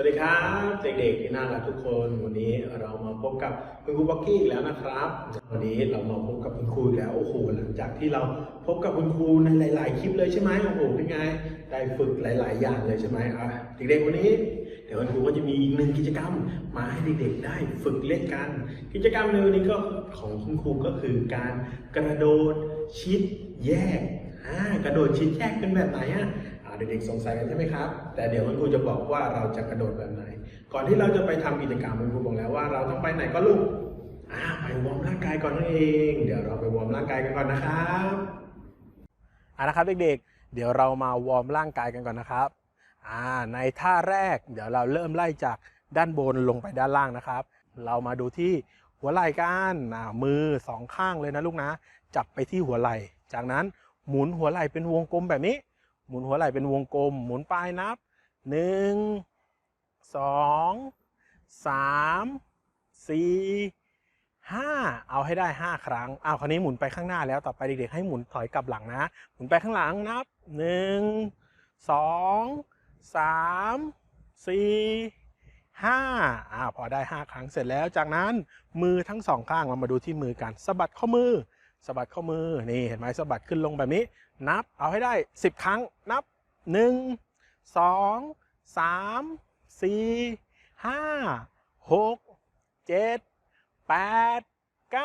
วัสดีครับเด็กๆที่น่ารักทุกคนวันนี้เรามาพบกับคุณครูบ็อกกี้อีกแล้วนะครับ วันนี้เรามาพบกับคุณครูแล้วโอ้โหหลังจากที่เราพบกับคุณครูในหลาย ๆ คลิปเลยใช่ไหมโอ้โหเป็นไงได้ฝึกหลาย ๆ อย่างเลยใช่ไหมอะเด็กๆวันนี้เดี๋ยวคุณครูก็จะมีอีกหนึ่งกิจกรรมมาให้เด็กๆได้ฝึกเล่นกัน กิจกรรมในวันนี้ก็ของคุณครูก็คือการกระโดดชิดแยกอ่ากระโดดชิดแยกเป็นแบบไหนอะ เด็กๆสงสัยกันใช่ไหมครับ แต่เดี๋ยวคุณครูจะบอกว่าเราจะกระโดดแบบไหน ก่อนที่เราจะไปทำกิจกรรมคุณครูบอกแล้วว่าเราต้องไปไหนก็ลูกอ่าไปวอร์มร่างกายก่อนนั่นเอง เดี๋ยวเราไปวอร์มร่างกายกันก่อนนะครับอ่านะครับเด็กๆ เดี๋ยวเรามาวอร์มร่างกายกันก่อนนะครับอ่าในท่าแรกเดี๋ยวเราเริ่มไล่จากด้านบนลงไปด้านล่างนะครับ เรามาดูที่หัวไหล่กันอ่ามือสองข้างเลยนะลูกนะ จับไปที่หัวไหล่ จากนั้นหมุนหัวไหล่เป็นวงกลมแบบนี้ หมุนหัวไหล่เป็นวงกลม หมุนปลายนับหนึ่งสองสามสี่ห้าเอาให้ได้ห้าครั้งเอาคราวนี้หมุนไปข้างหน้าแล้วต่อไปเด็กๆให้หมุนถอยกลับหลังนะ หมุนไปข้างหลังนับหนึ่งสองสามสี่ห้าอ่าพอได้ห้าครั้งเสร็จแล้วจากนั้นมือทั้งสองข้างเรามาดูที่มือกันสะบัดข้อมือสะบัดข้อมือนี่เห็นไหมสะบัดขึ้นลงแบบนี้ นับเอาให้ได้ 10 ครั้งนับ 1 2 3 4 5 6 7 8 9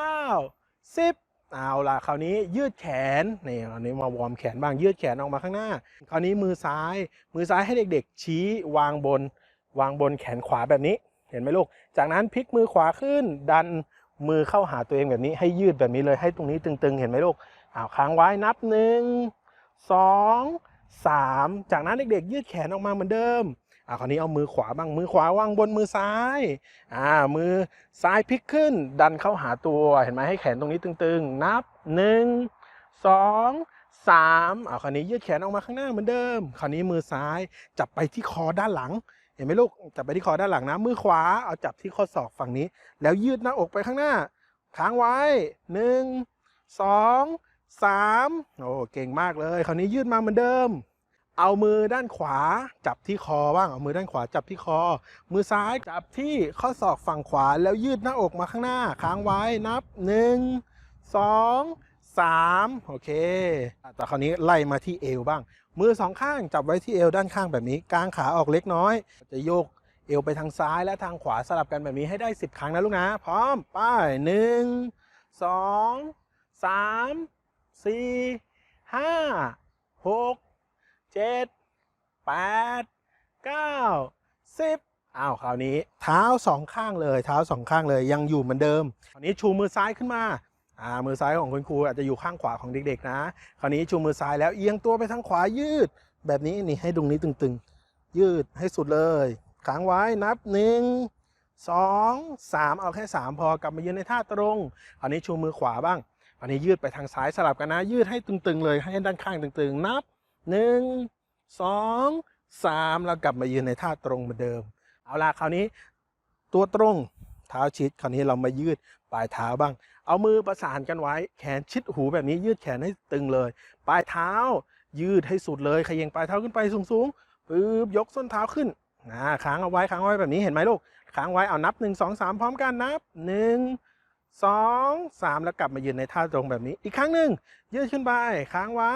10 เอาล่ะคราวนี้ยืดแขนนี่อันนี้มาวอร์มแขนบ้างยืดแขนออกมาข้างหน้า คราวนี้มือซ้าย มือซ้ายให้เด็กๆ ชี้วางบน วางบนแขนขวาแบบนี้เห็นไหมลูก จากนั้นพลิกมือขวาขึ้นดันมือเข้าหาตัวเองแบบนี้ให้ยืดแบบนี้เลยให้ตรงนี้ตึงๆ เห็นไหมลูก อ้าวค้างไว้นับหนึ่งสองสามจากนั้นเด็กๆ ยืดแขนออกมาเหมือนเดิมอ่าคราวนี้เอามือขวาบ้างมือขวาวางบนมือซ้ายอ่ามือซ้ายพลิกขึ้น ดันเข้าหาตัวเห็นไหมให้แขนตรงนี้ตึงๆ นับหนึ่งสองสามอ่าคราวนี้ยืดแขนออกมาข้างหน้าเหมือนเดิม คราวนี้มือซ้ายจับไปที่คอด้านหลัง เห็นไหมลูกจับไปที่คอด้านหลังนะ มือขวาเอาจับที่ข้อศอกฝั่งนี้ แล้วยืดหน้าอกไปข้างหน้าค้างไว้หนึ่งสอง สามโอ้เก่งมากเลย คราวนี้ยืดมาเหมือนเดิม เอามือด้านขวาจับที่คอบ้างเอามือด้านขวาจับที่คอ มือซ้ายจับที่ข้อศอกฝั่งขวาแล้วยืดหน้าอกมาข้างหน้าค้างไว้นับหนึ่งสองสามโอเค แต่คราวนี้ไล่มาที่เอวบ้าง มือสองข้างจับไว้ที่เอวด้านข้างแบบนี้กางขาออกเล็กน้อย จะโยกเอวไปทางซ้ายและทางขวาสลับกันแบบนี้ให้ได้ 10 ครั้งนะลูกนะ พร้อม ไป้ายหนึ่งสองสาม สี่ห้าหกเจ็ดแปดเก้าสิบอ้าวคราวนี้เท้าสองข้างเลยเท้าสองข้างเลยยังอยู่เหมือนเดิมคราวนี้ชูมือซ้ายขึ้นมาอ่ามือซ้ายของคุณครูอาจจะอยู่ข้างขวาของเด็กๆนะคราวนี้ชูมือซ้ายแล้วเอียงตัวไปทางขวายืด แบบนี้นี่ให้ตรงนี้ตึงๆ ยืดให้สุดเลยค้างไว้นับหนึ่งสองสามเอาแค่สามพอกลับมายืนในท่าตรงคราวนี้ชูมือขวาบ้าง อันนี้ยืดไปทางซ้ายสลับกันนะ ยืดให้ตึงๆเลยให้ด้านข้างตึงๆ นับหนึ่งสองสามแล้วกลับมายืนในท่าตรงเหมือนเดิม เอาล่ะคราวนี้ตัวตรงเท้าชิดคราวนี้เรามายืดปลายเท้าบ้าง เอามือประสานกันไว้ แขนชิดหูแบบนี้ยืดแขนให้ตึงเลย ปลายเท้า ยืดให้สุดเลยขย่งปลายเท้าขึ้นไปสูงๆปึ๊บยกส้นเท้าขึ้นนะค้างเอาไว้ค้างเอาไว้แบบนี้เห็นไหมลูกค้างไว้เอานับหนึ่งสองสามพร้อมกันนับหนึ่ง สองสามแล้วกลับมายืนในท่าตรงแบบนี้อีกครั้งหนึ่งยืดขึ้นไปค้างไว้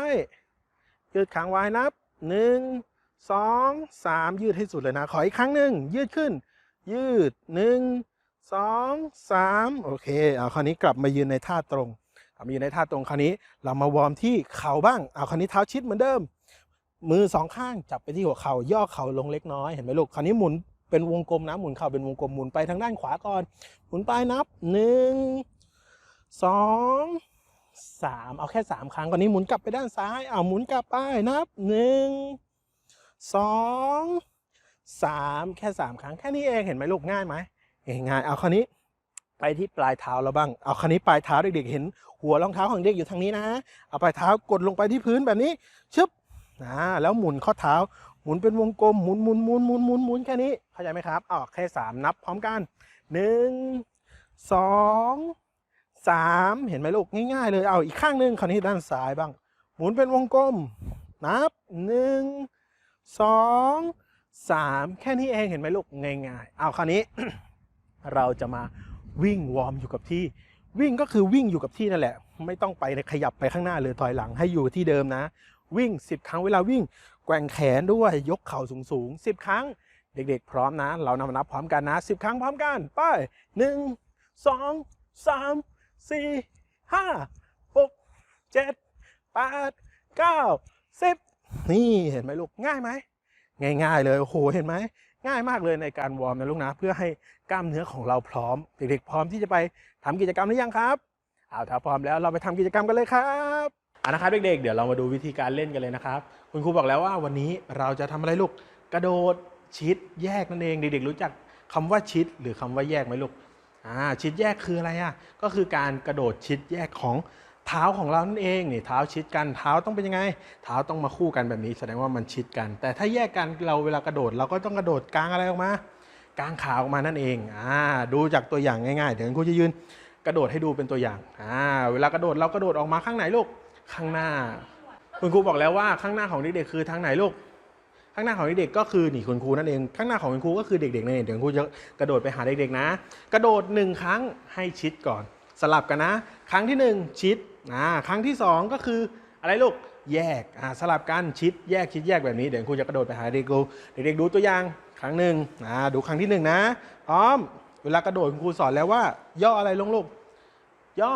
ยืดค้างไว้นับหนึ่งสองสามยืดให้สุดเลยนะ ขออีกครั้งหนึ่งยืดขึ้น ยืดหนึ่งสองสามโอเคเอาคราวนี้กลับมายืนในท่าตรงมายืนในท่าตรงคราวนี้เรามาวอร์มที่เข่าบ้างเอาคราวนี้เท้าชิดเหมือนเดิม มือสองข้างจับไปที่หัวเข่าย่อเข่าลงเล็กน้อยเห็นไหมลูกคราวนี้หมุน เป็นวงกลมนะหมุนเข่าเป็นวงกลมหมุนไปทางด้านขวาก่อน หมุนไปนับหนึ่งสองสามเอาแค่สามครั้งคราวนี้หมุนกลับไปด้านซ้ายเอาหมุนกลับไปนับหนึ่งสองสามแค่สามครั้งแค่นี้เองเห็นไหมลูกง่ายไหมเองง่ายเอาคราวนี้ไปที่ปลายเท้าเราบ้าง เอาคราวนี้ปลายเท้าเด็กๆเห็น หัวรองเท้าของเด็กอยู่ทางนี้นะ เอาปลายเท้ากดลงไปที่พื้นแบบนี้ชึบนะแล้วหมุนข้อเท้า มุนเป็นวงกลมหมุนหมุนหมุนหมุนหมุนหมุนแค่นี้เข้าใจไหมครับออกแค่สามนับพร้อมกันหนึ่งสองสามเห็นไหมลูกง่ายๆเลยเอาอีกข้างหนึ่งคราวนี้ด้านซ้ายบ้าง หมุนเป็นวงกลม นับหนึ่งสองสามแค่นี้เองเห็นไหมลูกง่ายๆเอาคราวนี้ เราจะมาวิ่งวอร์มอยู่กับที่ วิ่งก็คือวิ่งอยู่กับที่นั่นแหละ ไม่ต้องไปขยับไปข้างหน้าหรือถอยหลังให้อยู่ที่เดิมนะ วิ่ง 10 ครั้งเวลาวิ่ง แกว่งแขนด้วยยกเข่าสูงๆ10ครั้ง เด็กๆ พร้อมนะ เรานำนับพร้อมกันนะ10ครั้งพร้อมกัน ไปหนึ่งสองสามสี่ห้าหกเจ็ดแปดเก้าสิบนี่เห็นไหมลูกง่ายไหมง่ายๆเลยโอ้โหเห็นไหมง่ายมากเลยในการวอร์มนะลูกนะ เพื่อให้กล้ามเนื้อของเราพร้อม เด็กๆ พร้อมที่จะไปทำกิจกรรมหรือยังครับเอาถ้าพร้อมแล้วเราไปทำกิจกรรมกันเลยครับ อานะครับเด็กๆ เดี๋ยวเรามาดูวิธีการเล่นกันเลยนะครับ คุณครูบอกแล้วว่าวันนี้เราจะทำอะไรลูก กระโดดชิดแยกนั่นเอง เด็กๆ รู้จักคำว่าชิดหรือคำว่าแยกไหมลูก อ่า ชิดแยกคืออะไรอะ ก็คือการกระโดดชิดแยกของเท้าของเรานั่นเองนี่เท้าชิดกันเท้าต้องเป็นยังไง เท้าต้องมาคู่กันแบบนี้ แสดงว่ามันชิดกัน แต่ถ้าแยกกันเราเวลากระโดดเราก็ต้องกระโดดกลางอะไรออกมากลางขาออกมานั่นเองอ่าดูจากตัวอย่างง่ายๆ เดี๋ยวครูจะยืนกระโดดให้ดูเป็นตัวอย่างอ่าเวลากระโดดเรากระโดดออกมาข้างไหนลูก ข้างหน้า คุณครูบอกแล้วว่าข้างหน้าของเด็กๆคือทางไหนลูก ข้างหน้าของเด็กๆก็คือหนีคุณครูนั่นเอง ข้างหน้าของคุณครูก็คือเด็กๆนั่นเองเดี๋ยวคุณครูจะกระโดดไปหาเด็กๆนะ กระโดดหนึ่งครั้งให้ชิดก่อน สลับกันนะ ครั้งที่หนึ่งชิดอ่าครั้งที่สองก็คืออะไรลูกแยกอ่าสลับกันชิดแยกชิดแยกแบบนี้เดี๋ยวครูจะกระโดดไปหาเด็กดูเด็กๆดูตัวอย่างครั้งหนึ่งอ่าดูครั้งที่หนึ่งนะพร้อมเวลากระโดดคุณครูสอนแล้วว่า ย่ออะไรลงลูกย่อ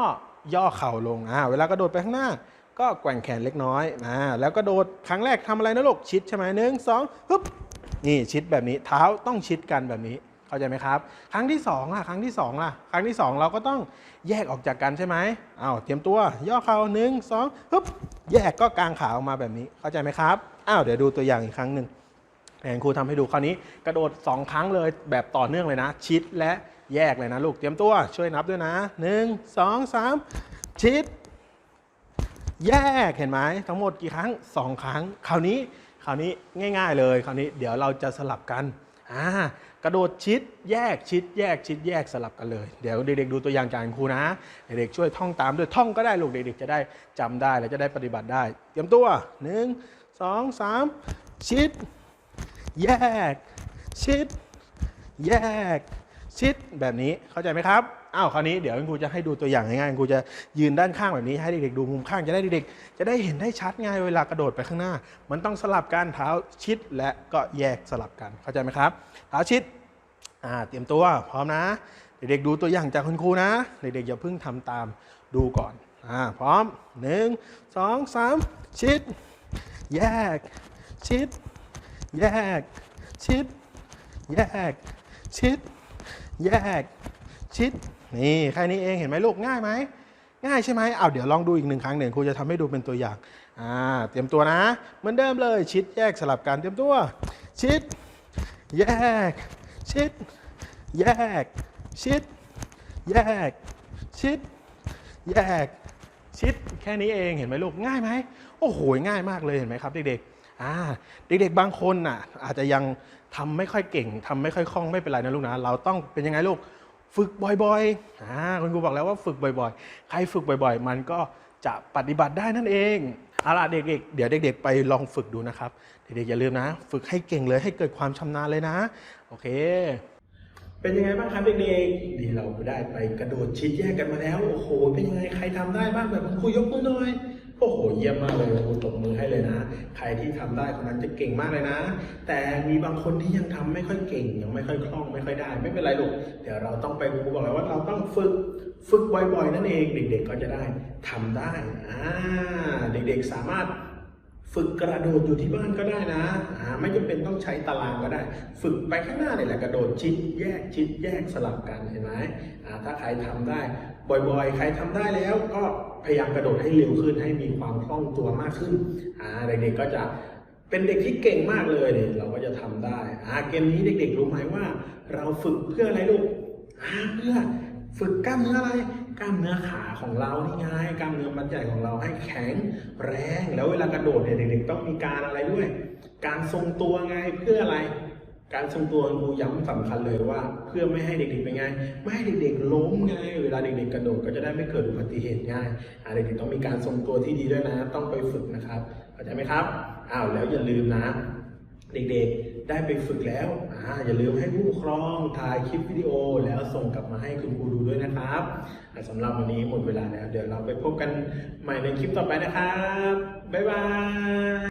ย่อเข่าลงอ่าเวลากระโดดไปข้างหน้า ก็แกว่งแขนเล็กน้อยอ่าแล้วกระโดดครั้งแรกทำอะไรนะลูกชิดใช่ไหมหนึ่งสองฮึบนี่ชิดแบบนี้เท้าต้องชิดกันแบบนี้เข้าใจไหมครับ ครั้งที่สองล่ะครั้งที่สองล่ะครั้งที่สองเราก็ต้องแยกออกจากกันใช่ไหมอ้าวเตรียมตัวย่อเข่าหนึ่งสองฮึบแยกก็กางขาออกมาแบบนี้เข้าใจไหมครับอ้าวเดี๋ยวดูตัวอย่างอีกครั้งหนึ่งแผนครูทำให้ดูคราวนี้กระโดด 2 ครั้งเลยแบบต่อเนื่องเลยนะ ชิดและแยกเลยนะลูกเตรียมตัวช่วยนับด้วยนะ 1 2 3 ชิด แยกเห็นไหมทั้งหมดกี่ครั้ง 2 ครั้ง คราวนี้คราวนี้ง่าย ๆ เลย คราวนี้เดี๋ยวเราจะสลับกันอ่ากระโดดชิดแยกชิด แยกชิดแยกสลับกันเลย เดี๋ยวเด็กๆดูตัวอย่างจากครูนะเด็กๆช่วยท่องตามด้วยท่องก็ได้ลูกเด็กๆจะได้จำได้และจะได้ปฏิบัติได้ เตรียมตัว 1 2 3 ชิด แยก ชิด แยก ชิดแบบนี้เข้าใจไหมครับ อ้าวคราวนี้เดี๋ยวคุณครูจะให้ดูตัวอย่างง่ายๆคุณครูจะยืนด้านข้างแบบนี้ให้เด็กๆดูมุมข้างจะได้เด็กๆจะได้เห็นได้ชัดไงเวลากระโดดไปข้างหน้า มันต้องสลับกันเท้าชิดและก็แยกสลับกันเข้าใจไหมครับเท้าชิดอ่าเตรียมตัวพร้อมนะ เด็กๆดูตัวอย่างจากคุณครูนะ เด็กๆอย่าเพิ่งทำตามดูก่อนอ่าพร้อมหนึ่งสองสามชิด แยก ชิด แยก ชิด แยก ชิด แยก ชิด นี่แค่นี้เองเห็นไหมลูกง่ายไหมง่ายใช่ไหมเอาเดี๋ยวลองดูอีกหนึ่งครั้งหนึ่งครูจะทำให้ดูเป็นตัวอย่างอ่าเตรียมตัวนะ เหมือนเดิมเลยชิดแยกสลับกันเตรียมตัว ชิด แยก ชิด แยก ชิด แยก ชิด แยก ชิด แค่นี้เองเห็นไหมลูกง่ายไหมโอ้โหง่ายมากเลยเห็นไหมครับเด็กๆอ่าเด็กๆบางคนน่ะอาจจะยังทำไม่ค่อยเก่งทำไม่ค่อยคล่องไม่เป็นไรนะลูกนะเราต้องเป็นยังไงลูก ฝึกบ่อยๆอ่าคุณครูบอกแล้วว่าฝึกบ่อยๆ ใครฝึกบ่อยๆ มันก็จะปฏิบัติได้นั่นเองเอาล่ะเด็กๆ เดี๋ยวเด็ก ๆ ไปลองฝึกดูนะครับ เด็กๆ อย่าลืมนะ ฝึกให้เก่งเลยให้เกิดความชำนาญเลยนะ โอเค เป็นยังไงบ้างครับเด็กๆนี่เราได้ไปกระโดดชิดแยกกันมาแล้ว โอ้โห เป็นยังไงใครทำได้บ้างแบบคุณครูยกมือหน่อย โอ้โห เยี่ยมมากเลยครูตบมือให้เลยนะ ใครที่ทำได้คนนั้นจะเก่งมากเลยนะ แต่มีบางคนที่ยังทำไม่ค่อยเก่ง ยังไม่ค่อยคล่องไม่ค่อยได้ ไม่เป็นไรลูก เดี๋ยวเราต้องไปครูบอกแล้วว่าเราต้องฝึกฝึกบ่อยๆ นั่นเองเด็ก ๆ ก็จะได้ทำได้อ่าเด็กๆสามารถฝึกกระโดดอยู่ที่บ้านก็ได้นะอ่าไม่จำเป็นต้องใช้ตารางก็ได้ ฝึกไปข้างหน้าเนี่ยแหละกระโดดชิดแยกชิดแยกสลับกันเห็นไหมอ่าถ้าใครทำได้ บ่อยๆ ใครทำได้แล้วก็ พยายามกระโดดให้เร็วขึ้น ให้มีความคล่องตัวมากขึ้นอ่าเด็กๆก็จะเป็นเด็กที่เก่งมากเลยเนี่ยเราก็จะทำได้อ่าเกมนี้เด็กๆรู้ไหมว่า เราฝึกเพื่ออะไรลูกอ่าเพื่อฝึกกล้ามเนื้ออะไรกล้ามเนื้อขาของเรานี่ไงกล้ามเนื้อมัดใหญ่ของเราให้แข็งแรง แล้วเวลากระโดดเนี่ยเด็กๆต้องมีการอะไรด้วย การทรงตัวไงเพื่ออะไร การทรงตัวครูย้ำสำคัญเลยว่า เพื่อไม่ให้เด็กๆเป็นไง ไม่ให้เด็กๆล้มไงเวลาเด็กๆกระโดดก็จะได้ไม่เกิดอุบัติเหตุง่ายเด็กๆต้องมีการทรงตัวที่ดีด้วยนะ ต้องไปฝึกนะครับเข้าใจไหมครับอ้าวแล้วอย่าลืมนะ เด็กๆได้ไปฝึกแล้วอ่าอย่าลืมให้ผู้ปกครองถ่ายคลิปวิดีโอ แล้วส่งกลับมาให้คุณครูดูด้วยนะครับสำหรับวันนี้หมดเวลาแล้ว เดี๋ยวเราไปพบกันใหม่ในคลิปต่อไปนะครับบ๊ายบาย